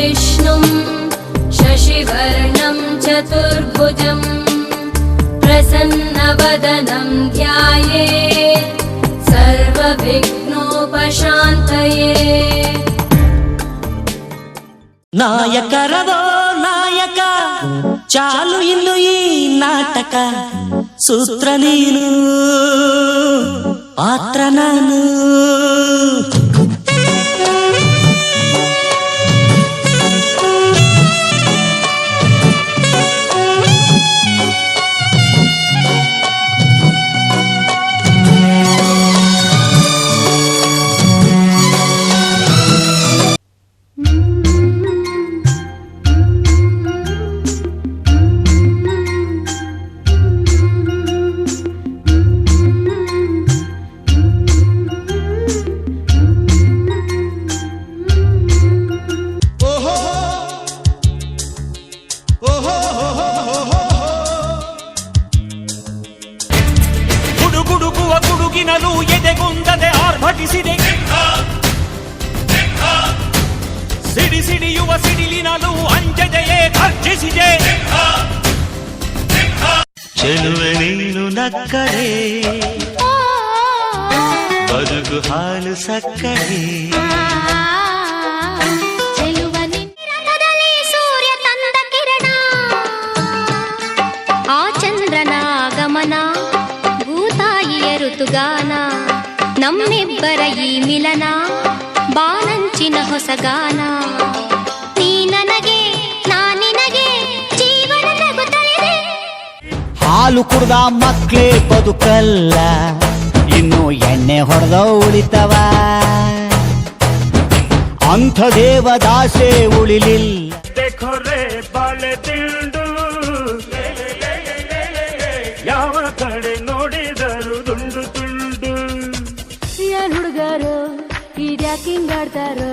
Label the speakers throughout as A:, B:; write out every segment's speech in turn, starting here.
A: विष्णुं शशिवर्णं चतुर्भुजं प्रसन्नवदनं ध्याये सर्वविघ्नोपशान्तये
B: नायकरवो నాయక చాలు ఇల్లు ఈ నాటక సూత్ర నీను పాత్ర నాను
C: ಗುಡುಗುಡುಗುವ ಗುಡುಗಿನಲು ಎದೆಗುಂದದೆ ಆರ್ಭಟಿಸಿದೆ ಸಿಡಿ ಸಿಡಿಯುವ ಸಿಡಿಲಿನಲು ಅಂಜದೆಯೇ ಗರ್ಜಿಸಿದೆ
B: ಚೆಲುವೆ ನೀನು ನಕ್ಕರೆ ಬದುಕು ಹಾಲು ಸಕ್ಕರೆ
D: ಗಾನ ನಮ್ಮಿಬ್ಬರ ಈ ಮಿಲನ ಬಾನಂಚಿನ ಹೊಸ ಗಾನ. ನೀ ನನಗೆ ನಾನಿನಗೆ ಜೀವನ
E: ಹಾಲು ಕುಡ್ದ ಮಕ್ಳೇ ಬದುಕಲ್ಲ ಇನ್ನು ಎಣ್ಣೆ ಹೊಡೆದ ಉಳಿತವ. ಅಂಥ ದೇವದಾಸೆ ಉಳಿಲಿಲ್ಲ.
C: ಬಾಳೆ ತಿಂಡು
A: ಇದ್ಯಾಕ್ ಹಿಂಗಾಡ್ತಾರೋ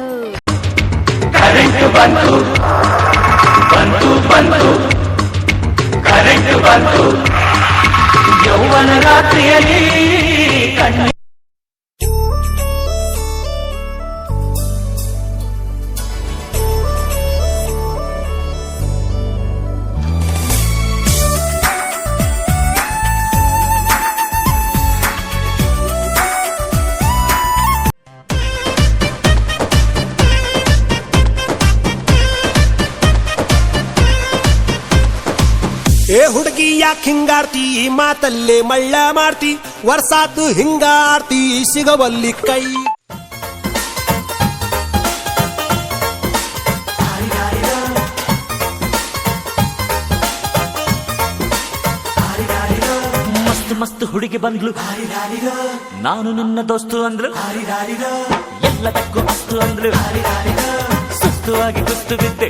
F: ಏ ಹುಡುಗಿ ಯಾಕೆ ಹಿಂಗಾರ್ತಿ? ಈ ಮಾತಲ್ಲೇ ಮಳ್ಳ ಮಾಡ್ತಿ. ವರ್ಷಾತು ಹಿಂಗಾರ್ತಿ, ಸಿಗವಲ್ಲಿ ಕೈ.
B: ಮಸ್ತ್ ಮಸ್ತ್ ಹುಡುಗಿ ಬಂದ್ಲು. ನಾನು ನಿನ್ನ ದೋಸ್ತು ಅಂದ್ರು ಎಲ್ಲದಕ್ಕೂ ಮಸ್ತು ಅಂದ್ರು ಸುಸ್ತುವಾಗಿ ಕುಸ್ತು ಬಿದ್ದೆ.